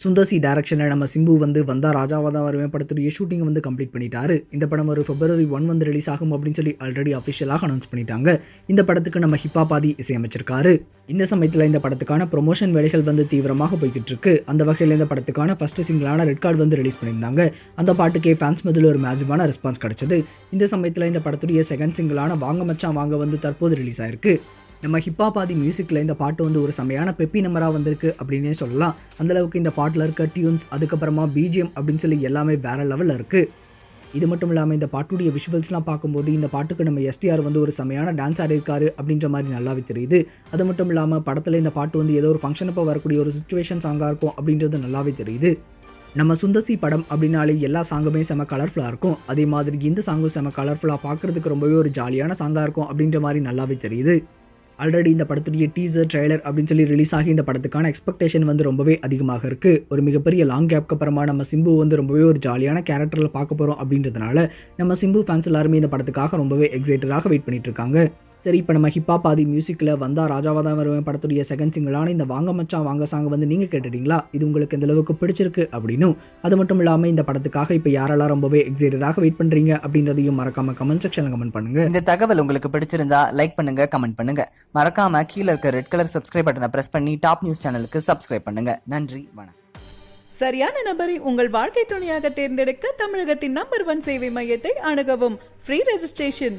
சுந்தர்சி டேரக்ஷனில் நம்ம சிம்பு வந்து வந்தா ராஜாவாக தான் வருவேன். படத்துடைய ஷூட்டிங் வந்து கம்ப்ளீட் பண்ணிட்டாரு. இந்த படம் ஒரு பிப்ரவரி ஒன் வந்து ரிலீஸ் ஆகும் அப்படின்னு சொல்லி ஆல்ரெடி அஃபிஷியலாக அனௌன்ஸ் பண்ணிட்டாங்க. இந்த படத்துக்கு நம்ம ஹிப்பா பாதி இசையமைச்சிருக்காரு. இந்த சமயத்தில் இந்த படத்துக்கான ப்ரொமோஷன் வேலைகள் வந்து தீவிரமாக போய்கிட்டு இருக்கு அந்த வகையில் இந்த படத்துக்கான ஃபர்ஸ்ட் சிங்கிளான ரெட் கார்டு வந்து ரிலீஸ் பண்ணியிருந்தாங்க. அந்த பாட்டுக்கே ஃபேன்ஸ் மதில் ஒரு மேஜிவான ரெஸ்பான்ஸ் கிடைச்சது. இந்த சமயத்தில் இந்த படத்துடைய செகண்ட் சிங்கிளான வாங்க மச்சான் வாங்க வந்து தற்போது ரிலீஸ் ஆயிருக்கு. நம்ம ஹிப்பா பாதி மியூசிக்கில் இந்த பாட்டு வந்து ஒரு செமையான பெப்பி நம்பராக வந்திருக்கு அப்படின்னே சொல்லலாம். அந்தளவுக்கு இந்த பாட்டில் இருக்க டியூன்ஸ் அதுக்கப்புறமா பிஜிஎம் அப்படின்னு சொல்லி எல்லாமே வேற லெவலில் இருக்குது இது மட்டும் இல்லாமல் இந்த பாட்டுடைய விஷுவல்ஸ்லாம் பார்க்கும்போது இந்த பாட்டுக்கு நம்ம எஸ்டிஆர் வந்து ஒரு செமையான டான்ஸ் ஆடிருக்காரு அப்படின்ற மாதிரி நல்லாவே தெரியுது. அது மட்டும் இல்லாமல் படத்தில் இந்த பாட்டு வந்து ஏதோ ஒரு ஃபங்க்ஷன் அப்போ வரக்கூடிய ஒரு சுச்சுவேஷன் சாங்காக இருக்கும் அப்படின்றது நல்லாவே தெரியுது. நம்ம சுந்தசி படம் அப்படின்னாலே எல்லா சாங்குமே செம கலர்ஃபுல்லாக இருக்கும். அதே மாதிரி இந்த சாங்கும் செம கலர்ஃபுல்லாக பார்க்குறதுக்கு ரொம்பவே ஒரு ஜாலியான சாங்காக இருக்கும் அப்படின்ற மாதிரி நல்லாவே தெரியுது. ஆல்ரெடி இந்த படத்துடைய டீசர் ட்ரெய்லர் அப்படின்னு சொல்லி ரிலீஸ் ஆகி இந்த படத்துக்கான எக்ஸ்பெக்டேஷன் வந்து ரொம்பவே அதிகமாக இருக்குது ஒரு மிகப்பெரிய லாங் கேப்க்கு அப்புறமா நம்ம சிம்பு வந்து ரொம்பவே ஒரு ஜாலியான கேரக்டரில் பார்க்க போகிறோம் அப்படின்றதுனால நம்ம சிம்பு ஃபேன்ஸ் எல்லாருமே இந்த படத்துக்காக ரொம்பவே எக்ஸைட்டடாக வெயிட் பண்ணிட்டு இருக்காங்க. சரி இப்போ நம்ம ஹிப்பா பாதி மியூசிக்கில் வந்தா ராஜாவா தான் வருவேன் படத்துடைய செகண்ட் சிங்கிளான இந்த வாங்க மச்சான் வாங்க சாங் வந்து நீங்கள் கேட்டுட்டீங்களா? இது உங்களுக்கு எந்த அளவுக்கு பிடிச்சிருக்கு அப்படின்னும். அது மட்டும் இல்லாமல் இந்த படத்துக்காக இப்போ யாரெல்லாம் ரொம்பவே எக்ஸைட்டடாக வெயிட் பண்ணுறீங்க அப்படின்றதையும் மறக்காம கமெண்ட் செக்ஷனில் கமெண்ட் பண்ணுங்க. இந்த தகவல் உங்களுக்கு பிடிச்சிருந்தா லைக் பண்ணுங்க கமெண்ட் பண்ணுங்க. மறக்காம கீழே இருக்க ரெட் கலர் சப்ஸ்கிரைப் பட்டனை பிரஸ் பண்ணி டாப் நியூஸ் சேனலுக்கு சப்ஸ்கிரைப் பண்ணுங்க. நன்றி வணக்கம். சரியான நபரை உங்கள் வாழ்க்கை துணையாக தேர்ந்தெடுக்க தமிழகத்தின் நம்பர் ஒன் சேவை மையத்தை அணுகவும். Free registration